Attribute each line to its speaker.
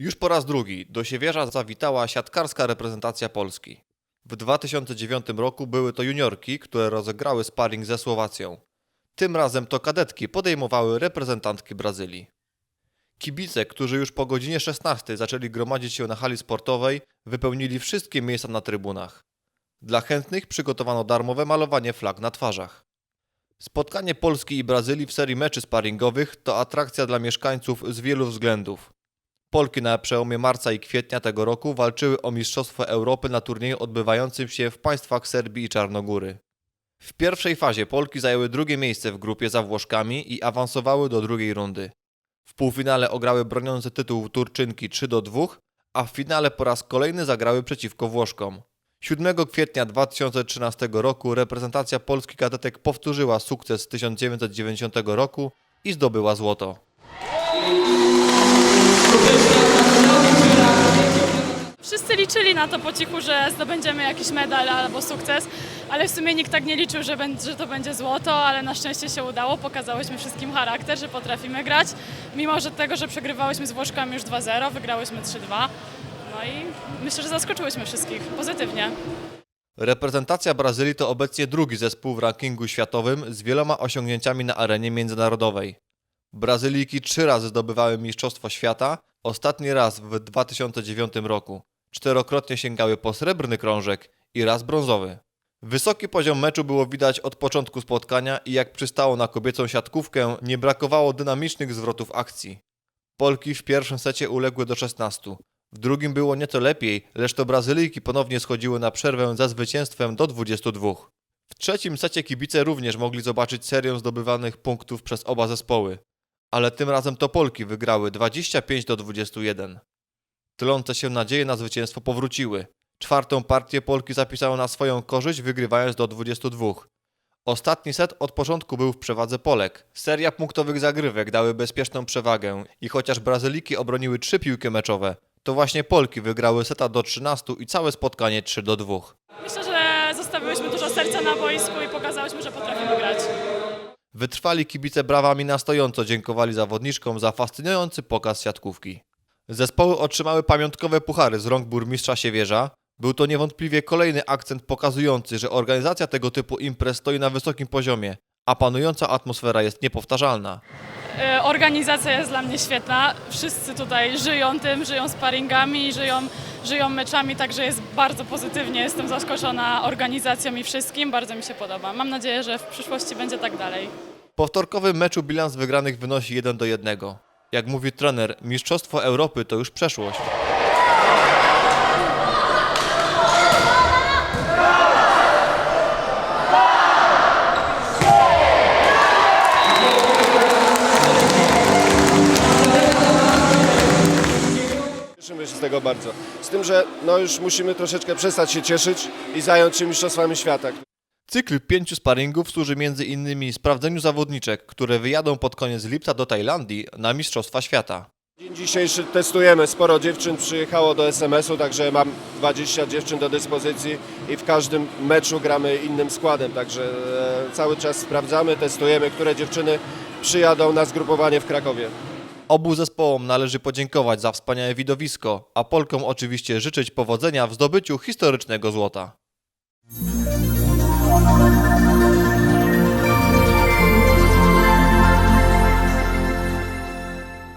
Speaker 1: Już po raz drugi do Siewierza zawitała siatkarska reprezentacja Polski. W 2009 roku były to juniorki, które rozegrały sparring ze Słowacją. Tym razem to kadetki podejmowały reprezentantki Brazylii. Kibice, którzy już po godzinie 16 zaczęli gromadzić się na hali sportowej, wypełnili wszystkie miejsca na trybunach. Dla chętnych przygotowano darmowe malowanie flag na twarzach. Spotkanie Polski i Brazylii w serii meczy sparingowych to atrakcja dla mieszkańców z wielu względów. Polki na przełomie marca i kwietnia tego roku walczyły o Mistrzostwo Europy na turnieju odbywającym się w państwach Serbii i Czarnogóry. W pierwszej fazie Polki zajęły drugie miejsce w grupie za Włoszkami i awansowały do drugiej rundy. W półfinale ograły broniące tytuł Turczynki 3 do 2, a w finale po raz kolejny zagrały przeciwko Włoszkom. 7 kwietnia 2013 roku reprezentacja Polski kadetek powtórzyła sukces z 1990 roku i zdobyła złoto.
Speaker 2: Wszyscy liczyli na to po cichu, że zdobędziemy jakiś medal albo sukces, ale w sumie nikt tak nie liczył, że, że to będzie złoto, ale na szczęście się udało. Pokazałyśmy wszystkim charakter, że potrafimy grać. Mimo że tego, że przegrywałyśmy z Włoszkami już 2-0, wygrałyśmy 3-2. No i myślę, że zaskoczyłyśmy wszystkich pozytywnie.
Speaker 1: Reprezentacja Brazylii to obecnie drugi zespół w rankingu światowym z wieloma osiągnięciami na arenie międzynarodowej. Brazylijki trzy razy zdobywały Mistrzostwo Świata, ostatni raz w 2009 roku. Czterokrotnie sięgały po srebrny krążek i raz brązowy. Wysoki poziom meczu było widać od początku spotkania i jak przystało na kobiecą siatkówkę, nie brakowało dynamicznych zwrotów akcji. Polki w pierwszym secie uległy do 16. W drugim było nieco lepiej, lecz to Brazylijki ponownie schodziły na przerwę za zwycięstwem do 22. W trzecim secie kibice również mogli zobaczyć serię zdobywanych punktów przez oba zespoły, ale tym razem to Polki wygrały 25 do 21. Tylące się nadzieje na zwycięstwo powróciły. Czwartą partię Polki zapisały na swoją korzyść, wygrywając do 22. Ostatni set od początku był w przewadze Polek. Seria punktowych zagrywek dały bezpieczną przewagę i chociaż Brazyliki obroniły trzy piłki meczowe, to właśnie Polki wygrały seta do 13 i całe spotkanie 3 do 2.
Speaker 2: Myślę, że zostawiłyśmy dużo serca na boisku i pokazałyśmy, że potrafimy grać.
Speaker 1: Wytrwali kibice brawami na stojąco dziękowali zawodniczkom za fascynujący pokaz siatkówki. Zespoły otrzymały pamiątkowe puchary z rąk burmistrza Siewierza. Był to niewątpliwie kolejny akcent pokazujący, że organizacja tego typu imprez stoi na wysokim poziomie, a panująca atmosfera jest niepowtarzalna.
Speaker 2: E, Organizacja jest dla mnie świetna. Wszyscy tutaj żyją tym, żyją sparingami, żyją, żyją meczami, także jest bardzo pozytywnie. Jestem zaskoczona organizacją i wszystkim. Bardzo mi się podoba. Mam nadzieję, że w przyszłości będzie tak dalej.
Speaker 1: Po wtorkowym meczu bilans wygranych wynosi 1 do 1. Jak mówi trener, Mistrzostwo Europy to już przeszłość.
Speaker 3: Z tego bardzo. Z tym, że no już musimy troszeczkę przestać się cieszyć i zająć się Mistrzostwami Świata.
Speaker 1: Cykl pięciu sparingów służy m.in. sprawdzeniu zawodniczek, które wyjadą pod koniec lipca do Tajlandii na Mistrzostwa Świata.
Speaker 3: Dzień dzisiejszy testujemy. Sporo dziewczyn przyjechało do SMS-u, także mam 20 dziewczyn do dyspozycji i w każdym meczu gramy innym składem. Także e, cały czas sprawdzamy, testujemy, które dziewczyny przyjadą na zgrupowanie w Krakowie.
Speaker 1: Obu zespołom należy podziękować za wspaniałe widowisko, a Polkom oczywiście życzyć powodzenia w zdobyciu historycznego złota.